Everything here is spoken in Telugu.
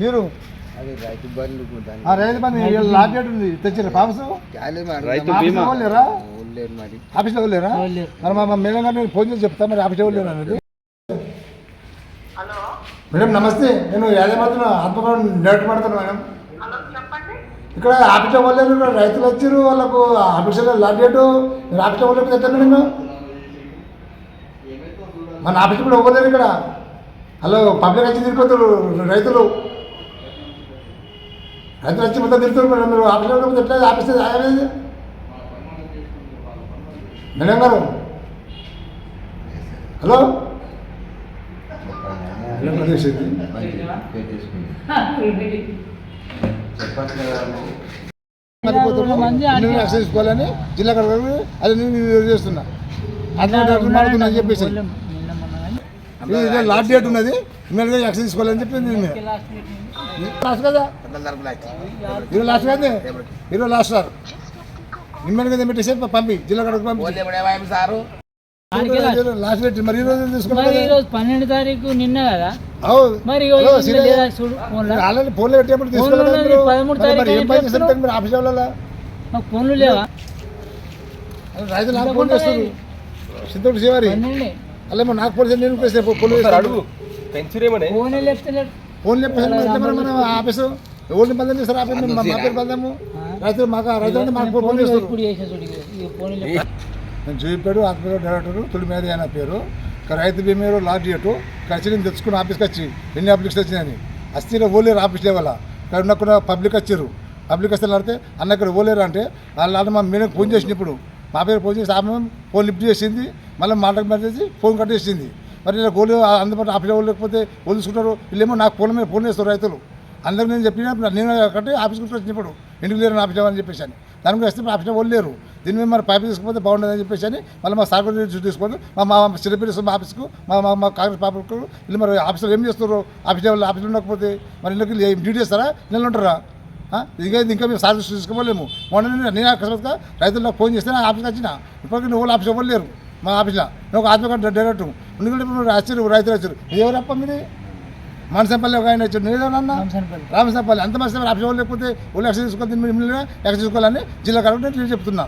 మీరు? అది రైతు బంధు ఆ రైతు బంధు లాట్ డేట్ ఉంది. తెచ్చారు పాపస్ రైతు ఆఫీస్లో వాళ్ళు లేరా? మరి. ఆఫీస్లో లేరా? మరి మా మేడం గారు నేను ఫోన్ చేసి చెప్తా మరి ఆఫీస్లో లేరా అనేది? మేడం నమస్తే. నేను యాదమాత్రం ఆత్మకూర డైరెక్ట్ మాట్లాడుతాను మేడం. హలో చెప్పండి. ఇక్కడ ఆఫీస్లో వాళ్ళు రైతులు వచ్చారు వాళ్ళకు ఆఫీస్లో లాట్ డేట్ మీరు ఆఫీస్లో వాళ్ళు ఎట్లా మేడం? మన ఆఫీస్ కూడా ఇవ్వలేరు ఇక్కడ. హలో పబ్లిక్ వచ్చి తిరిగిపోతారు రైతులు. రైతులు వచ్చి మొత్తం తిరుగుతారు మేడం. మీరు ఆఫీస్లో ఎట్లా ఆఫీస్ అనేది మేడం గారు. హలో? తీసుకోవాలని జిల్లా కలెక్టర్ అది నేను చేస్తున్నా అట్లా మాడుతున్నా అని చెప్పేసి లాస్ట్ డేట్ ఉన్నది ఇమ్మీడియట్గా యాక్సెస్ తీసుకోవాలని చెప్పి నేను లాస్ట్ కదా? ఈరోజు లాస్ట్ కాదే. ఈరోజు లాస్ట్ సార్. పెట్టేసి పంపి జిల్లా కలెక్టర్ పంపి. సారు? లాస్ట్ డేట్ మరి ఈరోజు మరి తీసుకున్నాను ఈరోజు పన్నెండు తారీఖు నిన్న కదా? మరి ఆల్రెడీ ఫోన్లో పెట్టేప్పుడు ఫోన్లో తీసుకోవాలి ఉన్నది మీరు. పదమూడు మరి- మరి తారీఖు ఏం పని అని చేస్తారు? మీరు ఆఫీస్ వాళ్ళ మాకు ఫోన్లు లేవా? రైతులు నాకు ఫోన్ చేస్తారు. సిద్ధుడు శివారి అలా మరి నాకు ఫోన్ చేసి నేను చేస్తే ఫోన్ చేస్తాడు పెంచురేమనే? ఫోన్ లేపుతలేడు. చెప్పేసి మన ఆఫీసు ఎవరిని బంధం చేస్తారు ఆఫీస్ మా మా పేరు బంధము రైతులు మాకు రైతులు మాకు ఫోన్ చేస్తారు ఇప్పుడు చేసిన నేను చూపాడు ఆత్మీయ డైరెక్టర్ తొలి మీద అయిన పేరు. రైతు బీమేరు లాస్ట్ డేటు కలిసి నేను తెచ్చుకున్న ఆఫీస్కి వచ్చి ఎన్ని అప్లికేషన్ వచ్చినాయని. అస్థిర ఓలేరు ఆఫీస్ లెవెల్. ఉన్న పబ్లిక్ వచ్చారు. పబ్లిక్ వస్తే అడితే అన్న ఇక్కడ ఓలేరు అంటే వాళ్ళు మా మేడం ఫోన్ చేసినప్పుడు మా పేరు ఫోన్ చేసి ఆమె ఫోన్ లిఫ్ట్ చేసింది. మళ్ళీ మాటకు మాట చేసి ఫోన్ కట్ చేసింది. మరి ఇలా గోలు అందుబాటు ఆఫీస్ వాళ్ళు లేకపోతే వాళ్ళు వీళ్ళేమో నాకు ఫోన్ మీద ఫోన్ చేస్తారు రైతులు. అందరూ నేను చెప్పిన నేను కట్టి ఆఫీస్కి వచ్చినప్పుడు ఇంటికి లేరు ఆఫీస్ అని చెప్పేసి అని. దాని గురించి వస్తే ఆఫీస్ వాళ్ళు లేరు. దీని మీద మరి పైపు తీసుకుపోతే బాగుండదని చెప్పేసి అని మళ్ళీ మా సార్ గురించి తీసుకోండి మా మా చిరపేరు మా ఆఫీస్కు మా మా మా కాంగ్రెస్ పాపకు వీళ్ళు మరి ఆఫీసులో ఏం చేస్తారు ఆఫీస్ వాళ్ళు ఆఫీసులో ఉండకపోతే మరి ఇళ్ళకి డ్యూటీ చేస్తారా? నెలలు ఉంటారా? ఇంకా ఇంకా మేము సార్ దృష్టి తీసుకోలేము. మొన్న నేను అకస్మాత్గా రైతులకు ఫోన్ చేస్తే ఆఫీస్కి వచ్చిన. ఇప్పటికీ నువ్వు ఆఫీస్ ఇవ్వలేరు లేరు. మా ఆఫీస్లో. నువ్వు ఒక ఆత్మక డైరెక్ట్ ఎందుకంటే ఇప్పుడు మీరు వచ్చారు రైతులు వచ్చారు ఎవరప్ప మీది? మనసంపల్లి ఒక ఆయన వచ్చారు నేనేమన్నా రామసంపల్లి. అంత మంది ఆఫీస్ వాళ్ళు లేకపోతే వాళ్ళు ఎక్సైజ్ తీసుకోవాలి మిమ్మల్ని ఎక్సైజ్ తీసుకోవాలని జిల్లా కలెక్టర్ నేను చెప్తున్నా.